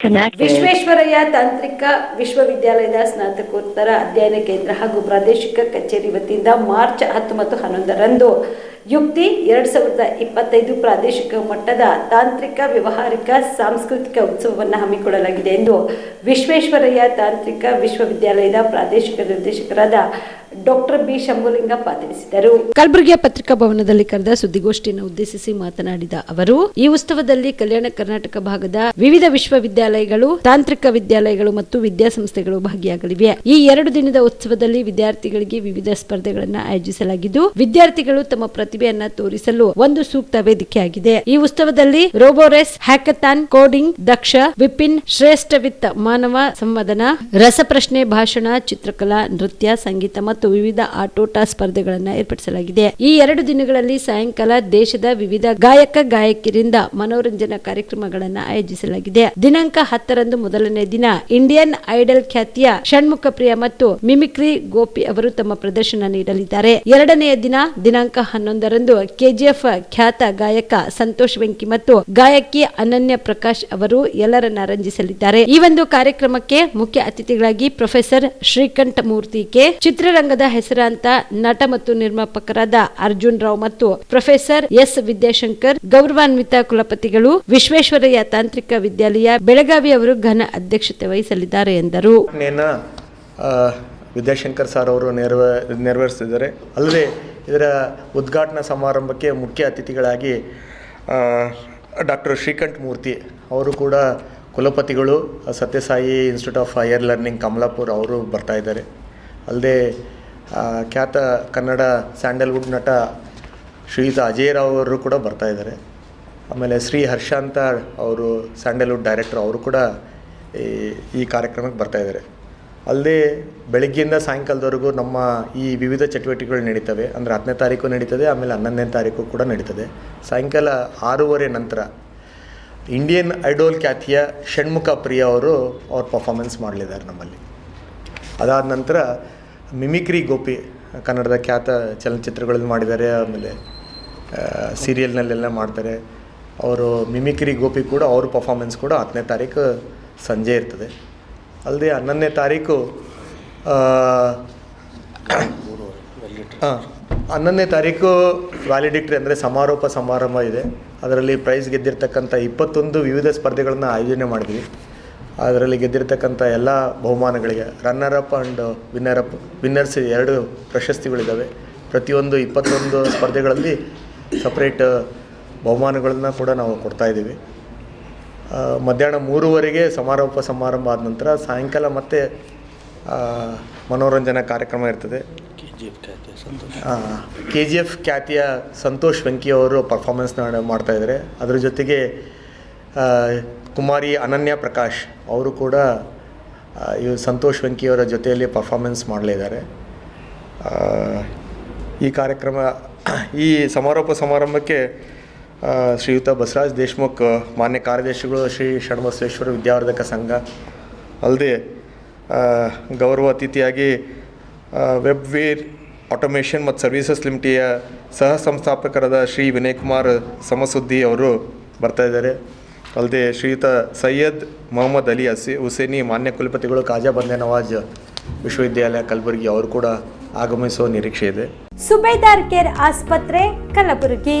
ವಿಶ್ವೇಶ್ವರಯ್ಯ ತಾಂತ್ರಿಕ ವಿಶ್ವವಿದ್ಯಾಲಯದ ಸ್ನಾತಕೋತ್ತರ ಅಧ್ಯಯನ ಕೇಂದ್ರ ಹಾಗೂ ಪ್ರಾದೇಶಿಕ ಕಚೇರಿ ವತಿಯಿಂದ ಮಾರ್ಚ್ ಹತ್ತು ಮತ್ತು ಹನ್ನೊಂದರಂದು ಯುಕ್ತಿ ಎರಡು ಸಾವಿರದ ಇಪ್ಪತ್ತೈದು ಪ್ರಾದೇಶಿಕ ಮಟ್ಟದ ತಾಂತ್ರಿಕ, ವ್ಯವಹಾರಿಕ, ಸಾಂಸ್ಕೃತಿಕ ಉತ್ಸವವನ್ನು ಹಮ್ಮಿಕೊಳ್ಳಲಾಗಿದೆ ಎಂದು ವಿಶ್ವೇಶ್ವರಯ್ಯ ತಾಂತ್ರಿಕ ವಿಶ್ವವಿದ್ಯಾಲಯದ ಪ್ರಾದೇಶಿಕ ನಿರ್ದೇಶಕರಾದ ಡಾಕ್ಟರ್ ಬಿ ಶಂಭುಲಿಂಗಪ್ಪ ತಿಳಿಸಿದರು ಕಲಬುರಗಿಯ ಪತ್ರಿಕಾ ಭವನದಲ್ಲಿ ಕರೆದ ಸುದ್ದಿಗೋಷ್ಠಿಯನ್ನು ಉದ್ದೇಶಿಸಿ ಮಾತನಾಡಿದ ಅವರು, ಈ ಉತ್ಸವದಲ್ಲಿ ಕಲ್ಯಾಣ ಕರ್ನಾಟಕ ಭಾಗದ ವಿವಿಧ ವಿಶ್ವವಿದ್ಯಾಲಯಗಳು, ತಾಂತ್ರಿಕ ವಿದ್ಯಾಲಯಗಳು ಮತ್ತು ವಿದ್ಯಾಸಂಸ್ಥೆಗಳು ಭಾಗಿಯಾಗಲಿವೆ. ಈ ಎರಡು ದಿನದ ಉತ್ಸವದಲ್ಲಿ ವಿದ್ಯಾರ್ಥಿಗಳಿಗೆ ವಿವಿಧ ಸ್ಪರ್ಧೆಗಳನ್ನು ಆಯೋಜಿಸಲಾಗಿದ್ದು, ವಿದ್ಯಾರ್ಥಿಗಳು ತಮ್ಮ ಪ್ರತಿಭೆಯನ್ನ ತೋರಿಸಲು ಒಂದು ಸೂಕ್ತ ವೇದಿಕೆಯಾಗಿದೆ. ಈ ಉತ್ಸವದಲ್ಲಿ roborace, hackathon, coding, Daksha, Vipin, Shreshtha Vitta, ಮಾನವ ಸಂವಾದನ, ರಸಪ್ರಶ್ನೆ, ಭಾಷಣ, ಚಿತ್ರಕಲಾ, ನೃತ್ಯ, ಸಂಗೀತ ಮತ್ತು ವಿವಿಧ ಆಟೋಟ ಸ್ಪರ್ಧೆಗಳನ್ನು ಏರ್ಪಡಿಸಲಾಗಿದೆ. ಈ ಎರಡು ದಿನಗಳಲ್ಲಿ ಸಾಯಂಕಾಲ ದೇಶದ ವಿವಿಧ ಗಾಯಕ, ಗಾಯಕಿಯರಿಂದ ಮನೋರಂಜನಾ ಕಾರ್ಯಕ್ರಮಗಳನ್ನು ಆಯೋಜಿಸಲಾಗಿದೆ. ದಿನಾಂಕ ಹತ್ತರಂದು ಮೊದಲನೇ ದಿನ ಇಂಡಿಯನ್ ಐಡಲ್ ಖ್ಯಾತಿಯ ಷಣ್ಮುಖ ಪ್ರಿಯ ಮತ್ತು ಮಿಮಿಕ್ರಿ ಗೋಪಿ ಅವರು ತಮ್ಮ ಪ್ರದರ್ಶನ ನೀಡಲಿದ್ದಾರೆ. ಎರಡನೆಯ ದಿನ ದಿನಾಂಕ ಹನ್ನೊಂದರಂದು ಕೆಜಿಎಫ್ ಖ್ಯಾತ ಗಾಯಕ ಸಂತೋಷ್ ವೆಂಕಿ ಮತ್ತು ಗಾಯಕಿ ಅನನ್ಯ ಪ್ರಕಾಶ್ ಅವರು ಎಲ್ಲರನ್ನ ರಂಜಿಸಲಿದ್ದಾರೆ. ಈ ಒಂದು ಕಾರ್ಯಕ್ರಮಕ್ಕೆ ಮುಖ್ಯ ಅತಿಥಿಗಳಾಗಿ ಪ್ರೊಫೆಸರ್ ಶ್ರೀಕಂಠ ಮೂರ್ತಿ ಕೆ. ಚಿತ್ರರಂಗದ ಹೆಸರಾಂತ ನಟ ಮತ್ತು ನಿರ್ಮಾಪಕರಾದ ಅರ್ಜುನ್ ರಾವ್ ಮತ್ತು ಪ್ರೊಫೆಸರ್ ಎಸ್ ವಿದ್ಯಾಶಂಕರ್, ಗೌರವಾನ್ವಿತ ಕುಲಪತಿಗಳು ವಿಶ್ವೇಶ್ವರಯ್ಯ ತಾಂತ್ರಿಕ ವಿದ್ಯಾಲಯ ಬೆಳಗಾವಿ ಅವರು ಘನ ಅಧ್ಯಕ್ಷತೆ ವಹಿಸಲಿದ್ದಾರೆ ಎಂದರು. ವಿದ್ಯಾಶಂಕರ್ ಸರ್ ಅವರು ನೆರವ ನೆರವೇರಿಸಿದ್ದಾರೆ ಅಲ್ಲದೆ ಇದರ ಉದ್ಘಾಟನಾ ಸಮಾರಂಭಕ್ಕೆ ಮುಖ್ಯ ಅತಿಥಿಗಳಾಗಿ ಡಾಕ್ಟರ್ ಶ್ರೀಕಂಠ ಮೂರ್ತಿ ಅವರು ಕೂಡ ಕುಲಪತಿಗಳು, Sathya Sai institute of higher learning Kamalapur ಅವರು ಬರ್ತಾ ಇದ್ದಾರೆ. ಅಲ್ಲದೆ ಖ್ಯಾತ ಕನ್ನಡ ಸ್ಯಾಂಡಲ್ವುಡ್ ನಟ ಶ್ರೀಯುತ ಅಜಯ್ ರಾವ್ ಅವರು ಕೂಡ ಬರ್ತಾ ಇದ್ದಾರೆ. ಆಮೇಲೆ ಶ್ರೀ ಹರ್ಷಾಂತ ಅವರು, ಸ್ಯಾಂಡಲ್ವುಡ್ ಡೈರೆಕ್ಟರ್ ಅವರು ಕೂಡ ಈ ಈ ಕಾರ್ಯಕ್ರಮಕ್ಕೆ ಬರ್ತಾ ಇದ್ದಾರೆ. ಅಲ್ಲದೆ ಬೆಳಗ್ಗೆಯಿಂದ ಸಾಯಂಕಾಲದವರೆಗೂ ನಮ್ಮ ಈ ವಿವಿಧ ಚಟುವಟಿಕೆಗಳು ನಡೀತವೆ. ಅಂದರೆ ಹತ್ತನೇ ತಾರೀಕು ನಡೀತದೆ, ಆಮೇಲೆ ಹನ್ನೊಂದನೇ ತಾರೀಕು ಕೂಡ ನಡೀತದೆ. ಸಾಯಂಕಾಲ ಆರೂವರೆ ನಂತರ ಇಂಡಿಯನ್ ಐಡೋಲ್ ಖ್ಯಾತಿಯ ಷಣ್ಮುಖ ಪ್ರಿಯ ಅವರು ಅವ್ರ ಪರ್ಫಾರ್ಮೆನ್ಸ್ ಮಾಡಲಿದ್ದಾರೆ ನಮ್ಮಲ್ಲಿ. ಅದಾದ ನಂತರ ಮಿಮಿಕ್ರಿ ಗೋಪಿ, ಕನ್ನಡದ ಖ್ಯಾತ ಚಲನಚಿತ್ರಗಳಲ್ಲಿ ಮಾಡಿದ್ದಾರೆ, ಆಮೇಲೆ ಸೀರಿಯಲ್ನಲ್ಲೆಲ್ಲ ಮಾಡ್ತಾರೆ. ಅವರು ಮಿಮಿಕ್ರಿ ಗೋಪಿ ಕೂಡ ಅವ್ರ ಪರ್ಫಾರ್ಮೆನ್ಸ್ ಕೂಡ ಹತ್ತನೇ ತಾರೀಕು ಸಂಜೆ ಇರ್ತದೆ. ಅಲ್ಲದೆ ಹನ್ನೊಂದನೇ ತಾರೀಕು ಹಾಂ ಹನ್ನೊಂದನೇ ತಾರೀಕು ವ್ಯಾಲಿಡಿಕ್ಟ್ರಿ ಅಂದರೆ ಸಮಾರೋಪ ಸಮಾರಂಭ ಇದೆ. ಅದರಲ್ಲಿ ಪ್ರೈಸ್ ಗೆದ್ದಿರ್ತಕ್ಕಂಥ ಇಪ್ಪತ್ತೊಂದು ವಿವಿಧ ಸ್ಪರ್ಧೆಗಳನ್ನು ಆಯೋಜನೆ ಮಾಡಿದ್ವಿ. ಅದರಲ್ಲಿ ಗೆದ್ದಿರ್ತಕ್ಕಂಥ ಎಲ್ಲ ಬಹುಮಾನಗಳಿಗೆ runner up and winner up winners ಎರಡು ಪ್ರಶಸ್ತಿಗಳಿದ್ದಾವೆ ಪ್ರತಿಯೊಂದು ಇಪ್ಪತ್ತೊಂದು ಸ್ಪರ್ಧೆಗಳಲ್ಲಿ ಸಪ್ರೇಟ್ ಬಹುಮಾನಗಳನ್ನು ಕೂಡ ನಾವು ಕೊಡ್ತಾ ಇದ್ದೀವಿ. ಆ, ಮಧ್ಯಾಹ್ನ ಮೂರುವರೆಗೆ ಸಮಾರೋಪ ಸಮಾರಂಭ ಆದ ನಂತರ ಸಾಯಂಕಾಲ ಮತ್ತೆ ಮನೋರಂಜನಾ ಕಾರ್ಯಕ್ರಮ ಇರ್ತದೆ. ಕೆ ಜಿ ಎಫ್ ಖ್ಯಾತಿಯ ಸಂತೋಷ್ ವೆಂಕಿ ಅವರು ಮಾಡ್ತಾ ಇದ್ದಾರೆ. ಅದ್ರ ಜೊತೆಗೆ ಕುಮಾರಿ ಅನನ್ಯ ಪ್ರಕಾಶ್ ಅವರು ಕೂಡ ಇವರು ಇವ್ ಸಂತೋಷ್ ವೆಂಕಿಯವರ ಜೊತೆಯಲ್ಲಿ ಪರ್ಫಾರ್ಮೆನ್ಸ್ ಮಾಡಲಿದ್ದಾರೆ ಈ ಕಾರ್ಯಕ್ರಮ ಈ ಸಮಾರೋಪ ಸಮಾರಂಭಕ್ಕೆ ಶ್ರೀಯುತ ಬಸವರಾಜ್ ದೇಶ್ಮುಖ್, ಮಾನ್ಯ ಕಾರ್ಯದರ್ಶಿಗಳು ಶ್ರೀ ಷಣ್ಬಸವೇಶ್ವರ ವಿದ್ಯಾವರ್ಧಕ ಸಂಘ. ಅಲ್ಲದೆ ಗೌರವ ಅತಿಥಿಯಾಗಿ ವೆಬ್ವೇರ್ ಆಟೋಮೇಷನ್ ಮತ್ತು ಸರ್ವೀಸಸ್ ಲಿಮಿಟಿಯ ಸಹ ಸಂಸ್ಥಾಪಕರಾದ ಶ್ರೀ ವಿನಯ್ ಕುಮಾರ್ ಸಮಸುದ್ದಿ ಅವರು ಬರ್ತಾಯಿದ್ದಾರೆ ಅಲ್ಲದೆ, ಶ್ರೀಯುತ ಸೈಯದ್ ಮೊಹಮ್ಮದ್ ಅಲಿ ಹಸಿ ಹುಸೇನಿ ಮಾನ್ಯ ಕುಲಪತಿಗಳು ಕಾಜಾ ಬಂದೆ ನವಾಜ್ ವಿಶ್ವವಿದ್ಯಾಲಯ ಕಲಬುರಗಿ ಅವರು ಕೂಡ ಆಗಮಿಸುವ ನಿರೀಕ್ಷೆ ಇದೆ. ಸುಬೇದಾರ್ ಕೇರ್ ಆಸ್ಪತ್ರೆ, Kalaburagi.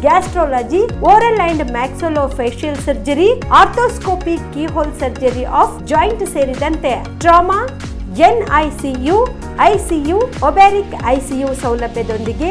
gastrology oral and maxillo facial surgery arthroscopy keyhole surgery of joint ಸೇರಿದಂತೆ trauma NICU ICU obstetric ICU ಸೌಲಭ್ಯದೊಂದಿಗೆ